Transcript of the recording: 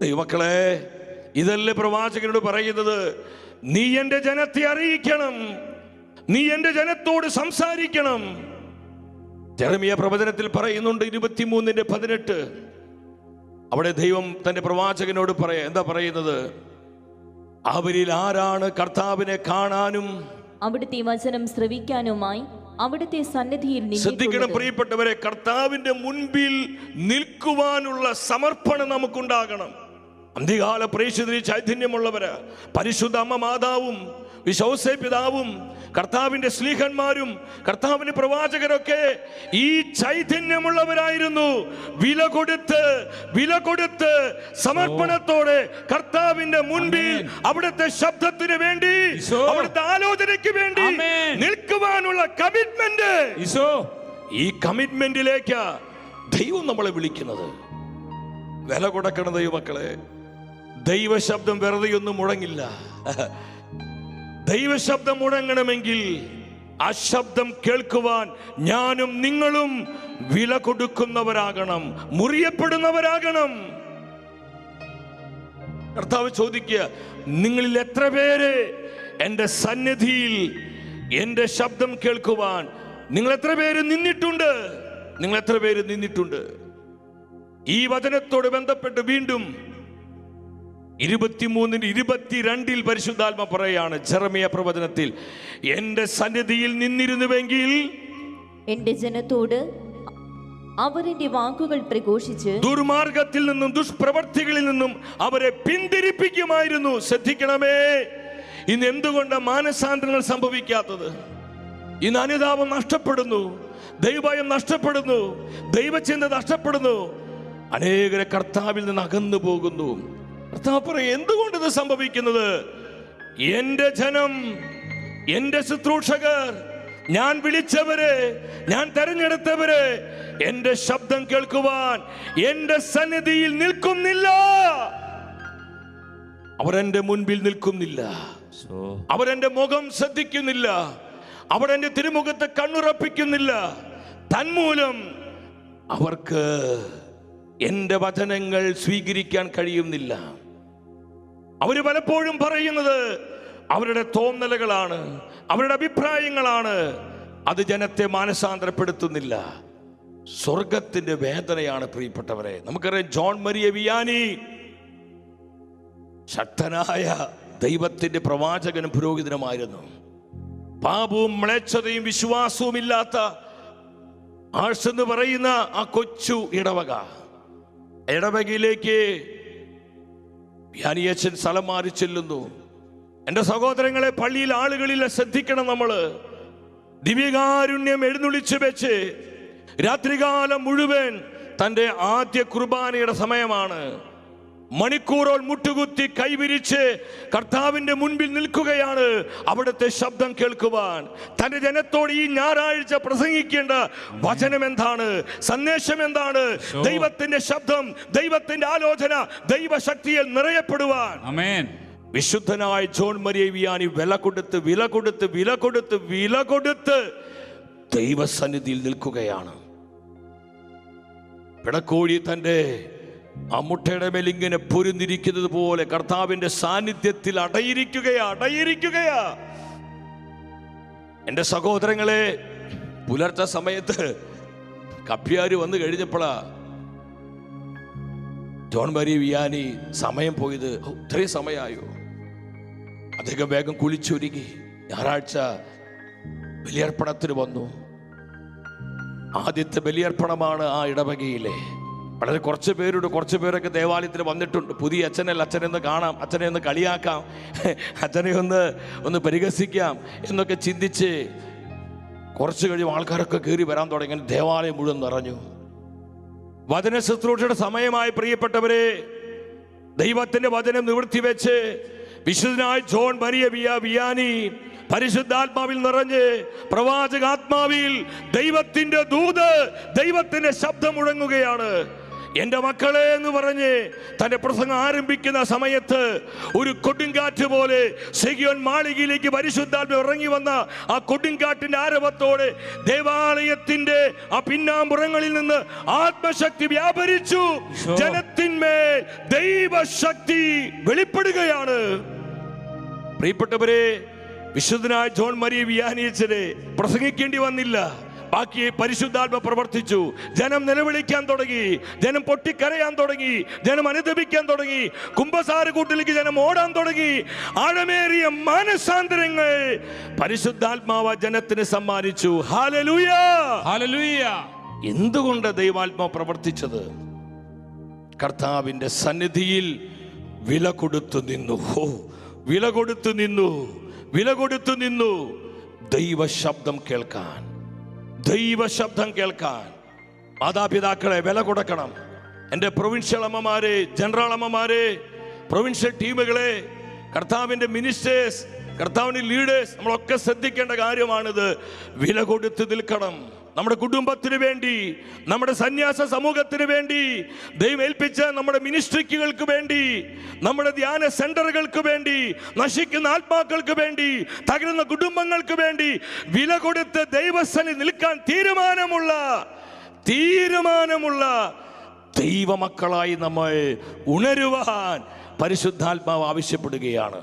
ദൈവമക്കളെ ഇതല്ലേ പ്രവാചകനോട് പറയുന്നത്? നീ എന്റെ ജനത്തെ അറിയിക്കണം. നീ എന്റെ ജനത്തോട് സംസാരിക്കണം. ജെറമിയ പ്രവചനത്തിൽ പറയുന്നുണ്ട് ഇരുപത്തിമൂന്നിന്റെ പതിനെട്ട്. അവിടെ ദൈവം തന്റെ പ്രവാചകനോട് പറയ എന്താ പറയുന്നത്? അവരിൽ ആരാണ് കർത്താവിനെ കാണാനും അവിടുത്തെ വചനം ശ്രവിക്കാനുമായി അവിടുത്തെ സന്നിധിയിൽ ശ്രദ്ധിക്കണം പ്രിയപ്പെട്ടവരെ കർത്താവിന്റെ മുൻപിൽ നിൽക്കുവാനുള്ള സമർപ്പണം നമുക്കുണ്ടാകണം. അന്ത്യകാല പ്രേക്ഷിതരി ചൈതന്യമുള്ളവര് പരിശുദ്ധ അമ്മ മാതാവും വിശ്വസ പിതാവും കർത്താവിന്റെ സ്ലീഹന്മാരും കർത്താവിന്റെ പ്രവാചകരൊക്കെ ഈ ചൈതന്യമുള്ളവരായിരുന്നു. വില കൊടുത്ത് വില കൊടുത്ത് സമർപ്പണത്തോടെ കർത്താവിന്റെ മുൻപിൽ അവിടുത്തെ ശബ്ദത്തിന് വേണ്ടി. അവിടുത്തെ ആലോചനയ്ക്ക് വേണ്ടി നിൽക്കുവാനുള്ള കമ്മിറ്റ്മെന്റ് ഈ കമ്മിറ്റ്മെന്റിലേക്ക് ദൈവം നമ്മളെ വിളിക്കുന്നത്. വില കൊടുക്കണം ദൈവമക്കളെ. ദൈവശബ്ദം വെറുതെയൊന്നും മുഴങ്ങില്ല ദൈവശബ്ദം മുഴങ്ങണമെങ്കിൽ ആ ശബ്ദം കേൾക്കുവാൻ ഞാനും നിങ്ങളും വില കൊടുക്കുന്നവരാകണം മുറിയപ്പെടുന്നവരാകണം. കർത്താവ് ചോദിക്കുക നിങ്ങളിൽ എത്ര പേര് എന്റെ സന്നിധിയിൽ എന്റെ ശബ്ദം കേൾക്കുവാൻ? നിങ്ങൾ എത്ര പേര് നിന്നിട്ടുണ്ട്? നിങ്ങൾ എത്ര പേര് നിന്നിട്ടുണ്ട്? ഈ വചനത്തോട് ബന്ധപ്പെട്ട് വീണ്ടും ഇരുപത്തിമൂന്നിന് ഇരുപത്തിരണ്ടിൽ പരിശുദ്ധാത്മ പറയാണ് ചെറമിയ പ്രവചനത്തിൽ എന്റെ സന്നിധിയിൽ നിന്നിരുന്നുവെങ്കിൽ എന്റെ ജനത്തോട് അവരിന്റെ വാക്കുകൾ പ്രഘോഷിച്ച് ദുർമാർഗത്തിൽ നിന്നും ദുഷ്പ്രവർത്തികളിൽ നിന്നും അവരെ പിന്തിരിപ്പിക്കുമായിരുന്നു. ശ്രദ്ധിക്കണമേ ഇന്ന് എന്തുകൊണ്ട് മാനസാന്തരങ്ങൾ സംഭവിക്കാത്തത്? ഇന്ന് അനുതാപം നഷ്ടപ്പെടുന്നു ദൈവഭയം നഷ്ടപ്പെടുന്നു ദൈവചിന്ത നഷ്ടപ്പെടുന്നു അനേകരെ കർത്താവിൽ നിന്ന് അകന്നു പോകുന്നു കർത്താവ് പറയും എന്തുകൊണ്ട് ഇത് സംഭവിക്കുന്നത്? എന്റെ ജനം എന്റെ ശുശ്രൂഷകർ ഞാൻ വിളിച്ചവരെ ഞാൻ തെരഞ്ഞെടുത്തവര് എന്റെ ശബ്ദം കേൾക്കുവാൻ എന്റെ സന്നിധിയിൽ നിൽക്കുന്നില്ല. അവരെന്റെ മുൻപിൽ നിൽക്കുന്നില്ല. അവരെന്റെ മുഖം ശ്രദ്ധിക്കുന്നില്ല. അവരെന്റെ തിരുമുഖത്ത് കണ്ണുറപ്പിക്കുന്നില്ല. തന്മൂലം അവർക്ക് എന്റെ വചനങ്ങൾ സ്വീകരിക്കാൻ കഴിയുന്നില്ല. അവർ പലപ്പോഴും പറയുന്നത് അവരുടെ തോന്നലുകളാണ് അവരുടെ അഭിപ്രായങ്ങളാണ്. അത് ജനത്തെ മാനസാന്തരപ്പെടുത്തുന്നില്ല. സ്വർഗത്തിന്റെ വേദനയാണ് പ്രിയപ്പെട്ടവരെ. നമുക്കറിയാം ജോൺ മരിയ വിയാനി ശക്തനായ ദൈവത്തിന്റെ പ്രവാചകനും പുരോഹിതനുമായിരുന്നു. പാപവും മ്ലേച്ഛതയും വിശ്വാസവും ഇല്ലാത്ത ആഴ്സ് എന്ന് പറയുന്ന ആ കൊച്ചു ഇടവക ഇടവകയിലേക്ക് ധ്യാനിയച്ഛൻ സ്ഥലം മാറി ചെല്ലുന്നു. എന്റെ സഹോദരങ്ങളെ പള്ളിയിൽ ആളുകളിൽ ശ്രദ്ധിക്കണം നമ്മൾ. ദിവ്യകാരുണ്യം എഴുന്നള്ളിച്ചു വെച്ച് രാത്രികാലം മുഴുവൻ തന്റെ ആദ്യ കുർബാനയുടെ സമയമാണ്. മണിക്കൂറോൾ മുട്ടുകുത്തി കൈവിരിച്ച് കർത്താവിന്റെ മുൻപിൽ നിൽക്കുകയാണ് അവിടുത്തെ ശബ്ദം കേൾക്കുവാൻ. തന്റെ ജനത്തോട് ഈ ഞായറാഴ്ച പ്രസംഗിക്കേണ്ട വചനം എന്താണ്? സന്ദേശം എന്താണ്? ദൈവത്തിന്റെ ശബ്ദം ദൈവത്തിന്റെ ആലോചന ദൈവശക്തിയിൽ നിറയപ്പെടുവാൻ. അമേൻ വിശുദ്ധനായ ജോൺ മരിയവിയാനി വില കൊടുത്ത് വില കൊടുത്ത് വില കൊടുത്ത് വില കൊടുത്ത് ദൈവസന്നിധിയിൽ നിൽക്കുകയാണ്. പിടക്കോഴി തന്റെ ആ മുട്ടയുടെ മേലിങ്ങനെ പൊരുന്നിരിക്കുന്നത് പോലെ കർത്താവിന്റെ സാന്നിധ്യത്തിൽ അടയിരിക്കുകയാ അടയിരിക്കുകയാ. എന്റെ സഹോദരങ്ങളെ പുലർച്ചെ സമയത്ത് കപ്പ്യാര് വന്നു കഴിഞ്ഞപ്പോഴാ ജോൺ മരി വിയാനി സമയം പോയത്. "ഓ, ഇത്രയും സമയമായോ? അദ്ദേഹം വേഗം കുളിച്ചൊരുങ്ങി. ഞായറാഴ്ച ബലിയർപ്പണത്തിന് വന്നു. ആദ്യത്തെ ബലിയർപ്പണമാണ് ആ ഇടവകയിലെ. വളരെ കുറച്ച് പേരോട് കുറച്ച് പേരൊക്കെ ദേവാലയത്തിൽ വന്നിട്ടുണ്ട്. പുതിയ അച്ഛനല്ല അച്ഛനെ ഒന്ന് കാണാം അച്ഛനെ ഒന്ന് കളിയാക്കാം അച്ഛനെ ഒന്ന് ഒന്ന് പരിഹസിക്കാം എന്നൊക്കെ ചിന്തിച്ച് കുറച്ച് കഴിയും ആൾക്കാരൊക്കെ കയറി വരാൻ തുടങ്ങി. ദേവാലയം മുഴുവൻ നിറഞ്ഞു. വചന ശുശ്രൂഷയുടെ സമയമായി പ്രിയപ്പെട്ടവരെ ദൈവത്തിന്റെ വചനം നിവൃത്തി വെച്ച് വിശുദ്ധനായ ജോൺ മരിയ വിയ വിയാനി പരിശുദ്ധാത്മാവിൽ നിറഞ്ഞ് പ്രവാചകാത്മാവിൽ ദൈവത്തിന്റെ ദൂത് ദൈവത്തിന്റെ ശബ്ദം മുഴങ്ങുകയാണ്. എന്റെ മക്കളെ എന്ന് പറഞ്ഞ് തന്റെ പ്രസംഗം ആരംഭിക്കുന്ന സമയത്ത് ഒരു കൊടുങ്കാറ്റ് പോലെ സെഗിയോൻ മാളികയിലേക്ക് പരിശുദ്ധാത്മ ഇറങ്ങി വന്ന ആ കൊടുങ്കാറ്റിന്റെ ആരവത്തോടെ ദേവാലയത്തിന്റെ ആ പിന്നാമ്പുറങ്ങളിൽ നിന്ന് ആത്മശക്തി വ്യാപരിച്ചു. ജനത്തിന്മേൽ ദൈവശക്തി വെളിപ്പെടുകയാണ്. പ്രിയപ്പെട്ടവരെ വിശുദ്ധനായ ജോൺ മരിയ വിയാനിയച്ചനെ പ്രസംഗിക്കേണ്ടി വന്നില്ല. ബാക്കി പരിശുദ്ധാത്മ പ്രവർത്തിച്ചു. ജനം നിലവിളിക്കാൻ തുടങ്ങി. ജനം പൊട്ടിക്കരയാൻ തുടങ്ങി. ജനം അനുദപിക്കാൻ തുടങ്ങി. കുംഭസാര കൂട്ടിലേക്ക് ജനം ഓടാൻ തുടങ്ങി. ആഴമേറിയ മാനസാന്തരങ്ങൾ പരിശുദ്ധാത്മാവ ജനത്തിന് സമ്മാനിച്ചു. ഹാലലൂയ എന്തുകൊണ്ട് ദൈവാത്മാവ് പ്രവർത്തിച്ചത്? കർത്താവിന്റെ സന്നിധിയിൽ വില കൊടുത്തു നിന്നു. ഹോ വില കൊടുത്തു നിന്നു. വില കൊടുത്തു നിന്നു. ദൈവ ശബ്ദം കേൾക്കാൻ. ദൈവ ശബ്ദം കേൾക്കാൻ. മാതാപിതാക്കളെ വില കൊടുക്കണം. എന്റെ പ്രൊവിൻഷ്യൽ അമ്മമാരെ ജനറൽ അമ്മമാരെ പ്രൊവിൻഷ്യൽ ടീമുകളെ കർത്താവിന്റെ മിനിസ്റ്റേഴ്സ് കർത്താവിന്റെ ലീഡേഴ്സ് നമ്മളൊക്കെ ശ്രദ്ധിക്കേണ്ട കാര്യമാണിത്. വില കൊടുത്ത് നിൽക്കണം. നമ്മുടെ കുടുംബത്തിന് വേണ്ടി നമ്മുടെ സന്യാസ സമൂഹത്തിന് വേണ്ടി ദൈവം ഏൽപ്പിച്ച നമ്മുടെ മിനിസ്ട്രിക്കുകൾക്ക് വേണ്ടി നമ്മുടെ ധ്യാന സെന്ററുകൾക്ക് വേണ്ടി നശിക്കുന്ന ആത്മാക്കൾക്ക് വേണ്ടി തകരുന്ന കുടുംബങ്ങൾക്ക് വേണ്ടി വില കൊടുത്ത് ദൈവസ്ഥലി നിൽക്കാൻ തീരുമാനമുള്ള തീരുമാനമുള്ള ദൈവമക്കളായി നമ്മൾ ഉണരുവാൻ പരിശുദ്ധാത്മാവ് ആവശ്യപ്പെടുകയാണ്.